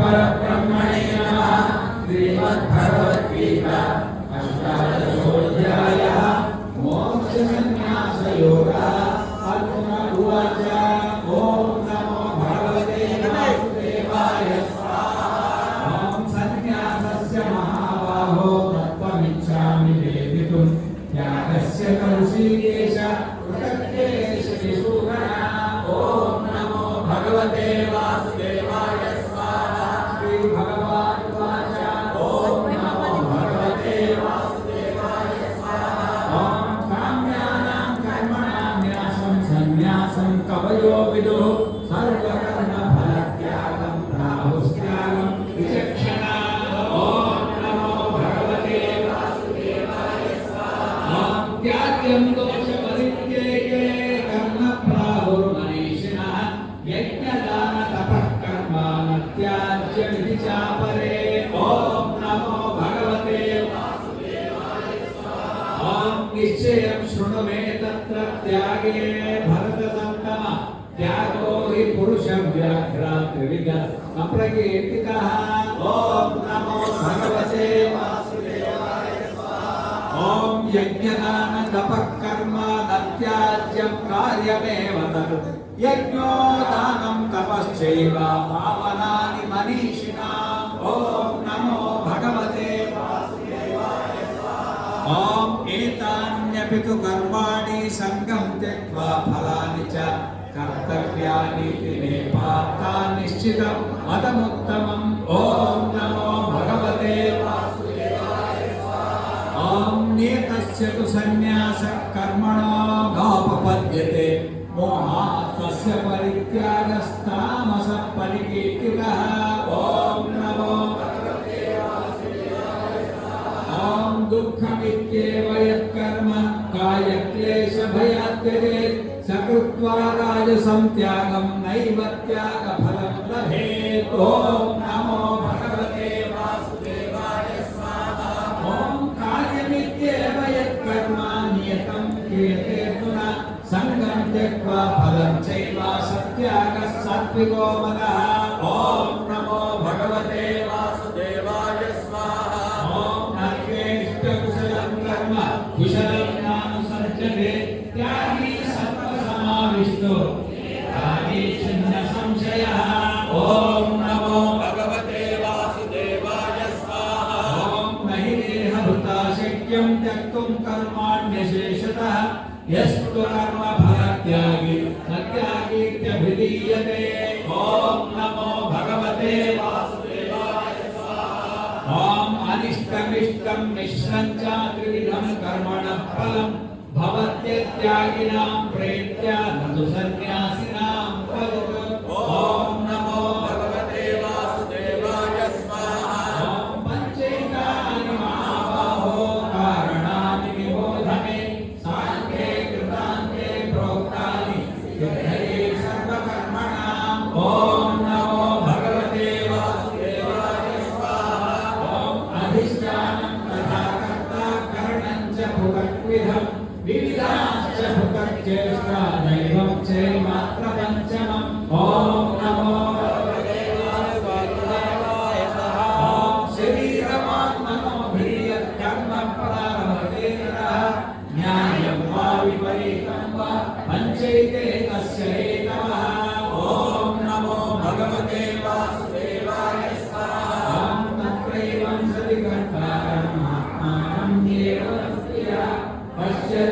परब्रह्मणे नमः श्रीमद्भगवद्गीता अष्टादशोऽध्याय आसं कवयो विदुः ఓం నమో భగవతే వాసుదేవాయ ఓం యజ్ఞదాన తప కర్మ నత్యాజ్యం కార్యమేవ తత్ యజ్ఞో దానం తపశ్చైవ పావనాని మనీషిణా ఓం నమో భగవతే వాసుదేవాయ ఓం ఫలాని చ కర్తవ్యానీతి నిపాత నిశ్చిత మతముత్తమం ఓం నమో భగవతే ఓం నేతస్య తు సన్యాస కర్మణో గోపపద్యతే మోహా తస్య పరిత్యాగస్తామస పరికీర్తికః ఓం నమో ఓం దుఃఖమిత్యేవ యత్కర్మ కాయక్లేశ భయాత్యజేత్ చకృత్వరరాజ సంత్యాగం నైవ త్యాగ ఫలం లభేత్ ఓం నమో భగవతే వాసుదేవాయ స్వాహా ఓం కార్యమిత్యేవ యత్కర్మ నియతం క్రియతే పునః సంగం త్యక్త్వా ఫలం చైవ సత్యాగ సాత్వికో మదః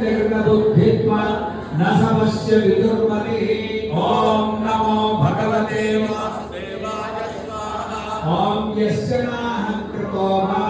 कृष्णबुद्धित्वा न समस्य विदुर्मतिः। ॐ नमो भगवते वासुदेवाय स्वाहा। ॐ कृतो मा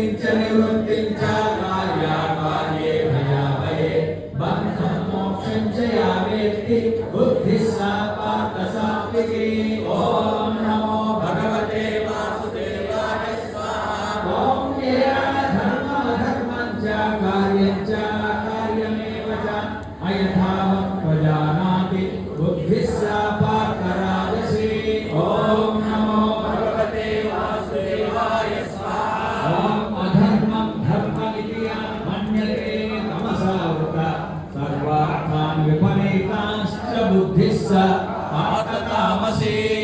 Jai Jai Lord. see.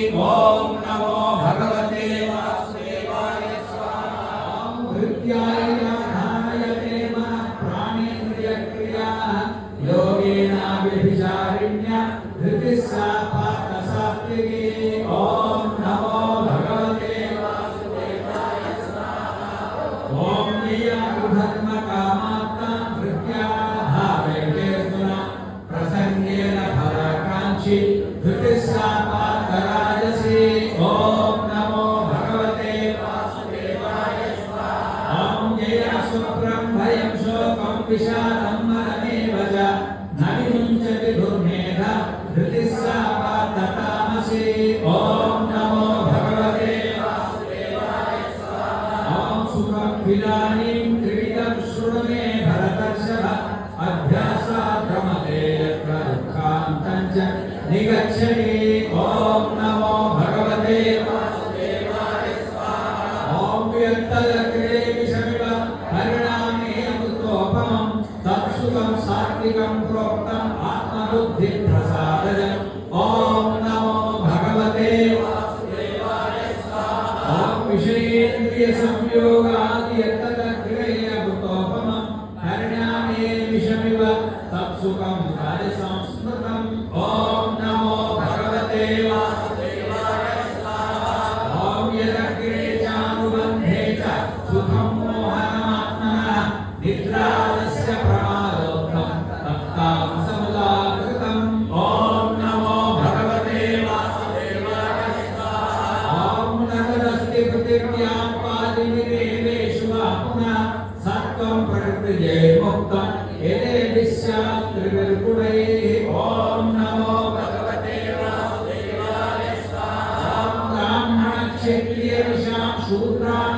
Sutra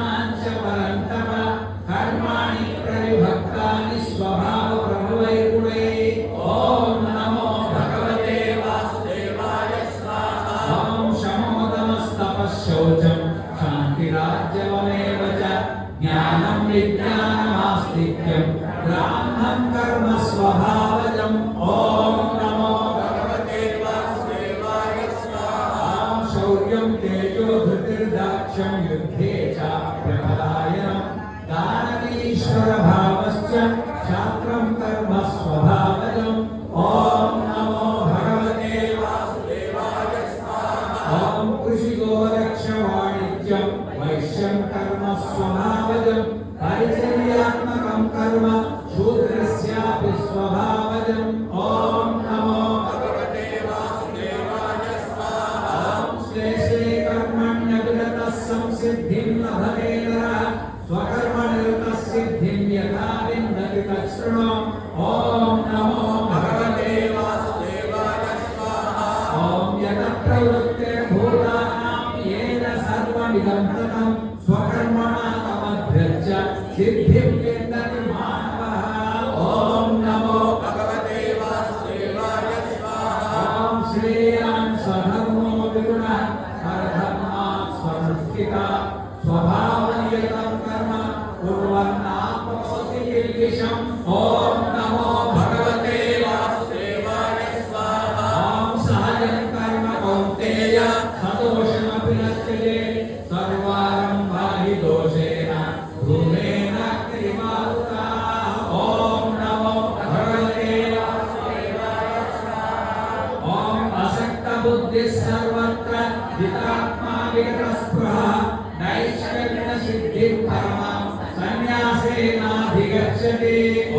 नैष्कर्म्यसिद्धिः परमां सन्न्यासेनाधिगच्छति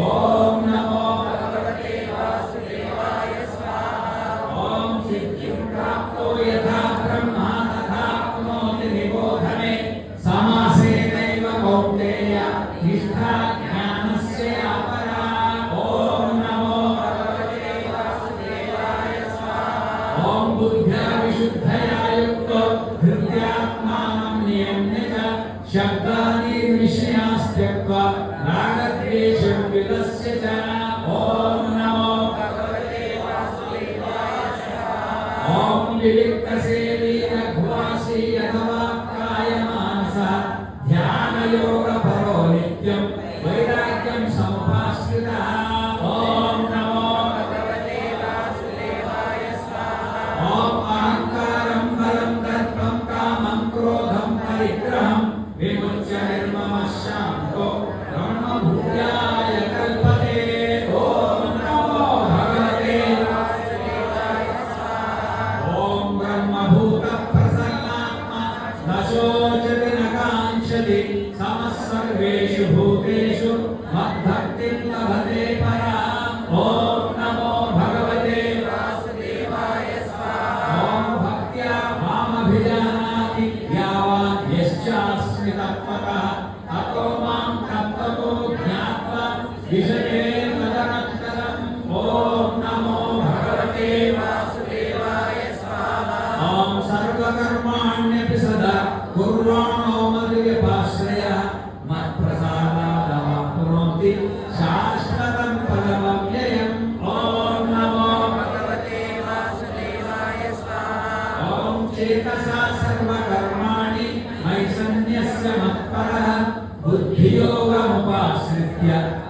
ॐ ॐ Kamu pas setiap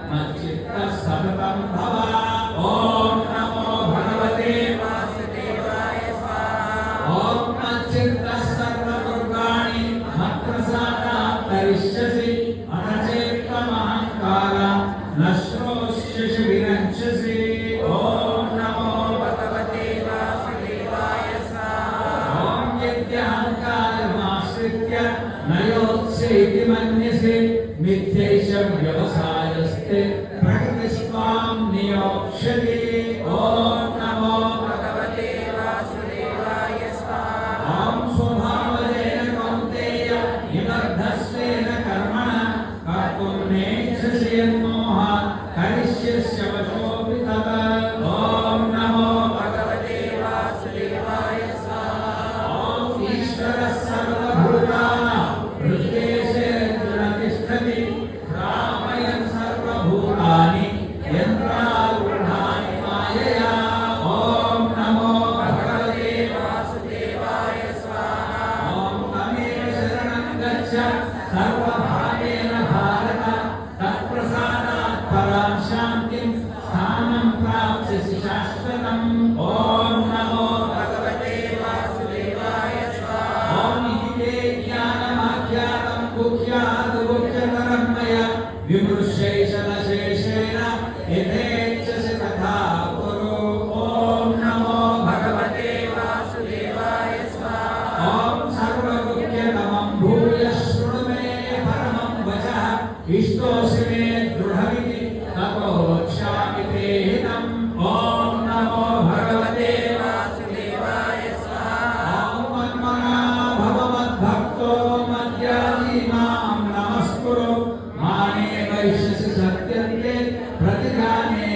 ప్రతిదానే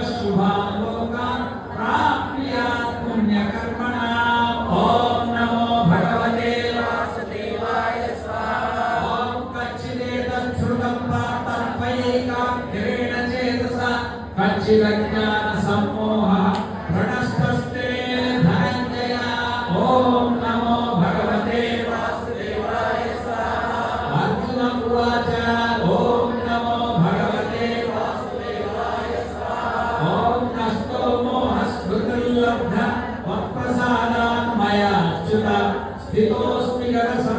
Deus, llegarás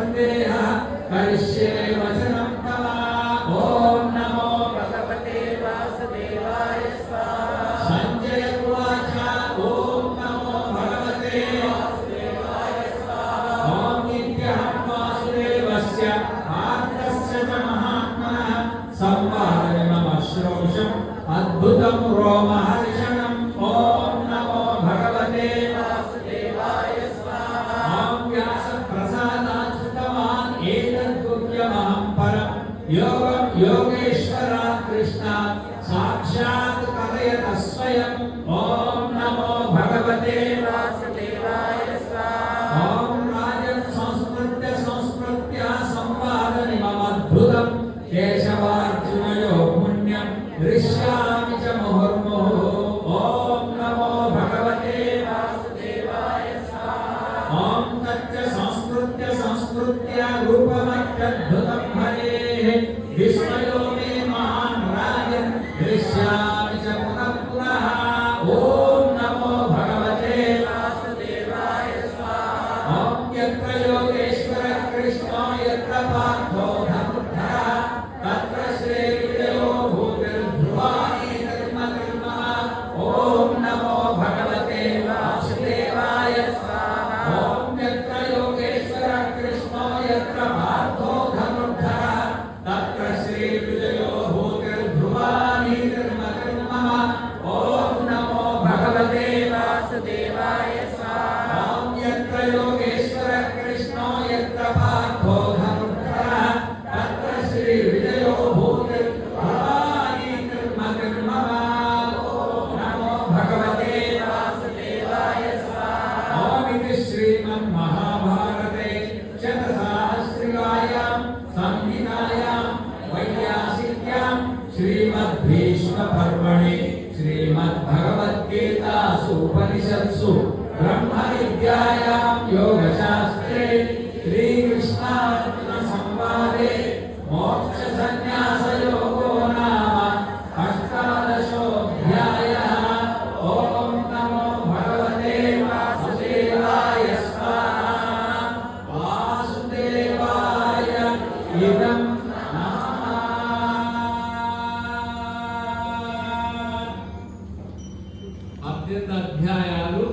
అధ్యాయాలు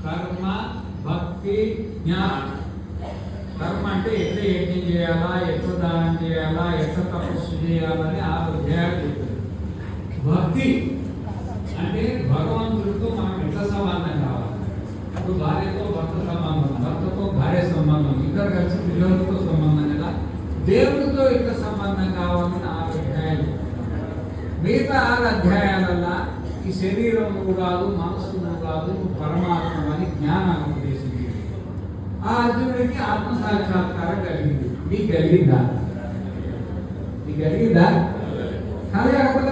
కర్మ భక్తి జ్ఞానం. కర్మ అంటే ఎట్లా యజ్ఞం చేయాలా ఎట్లా దానం చేయాలా ఎట్లా తపస్సు చేయాలని ఆ అధ్యాయాలు చెప్తారు. భక్తి అంటే భగవంతుడితో మనం ఎట్లా సంబంధం కావాలి? ఇప్పుడు భార్యతో భర్త సంబంధం భర్తతో భార్య సంబంధం ఇద్దరు కలిసి పిల్లలతో సంబంధం కదా? దేవుడితో ఎట్లా సంబంధం కావాలని ఆ అధ్యాయాలు మిగతా ఆరు అధ్యాయాలల్లో ఈ శరీరం కూడా కాదు నువ్వు కాదు నువ్వు పరమాత్మ అని జ్ఞానాన్ని ఉపదేశించింది ఆ అర్జునుడికి ఆత్మ సాక్షాత్కారం కలిగింది నీకు కలిగిందా నీకు కలిగిందా కానీ కాకపోతే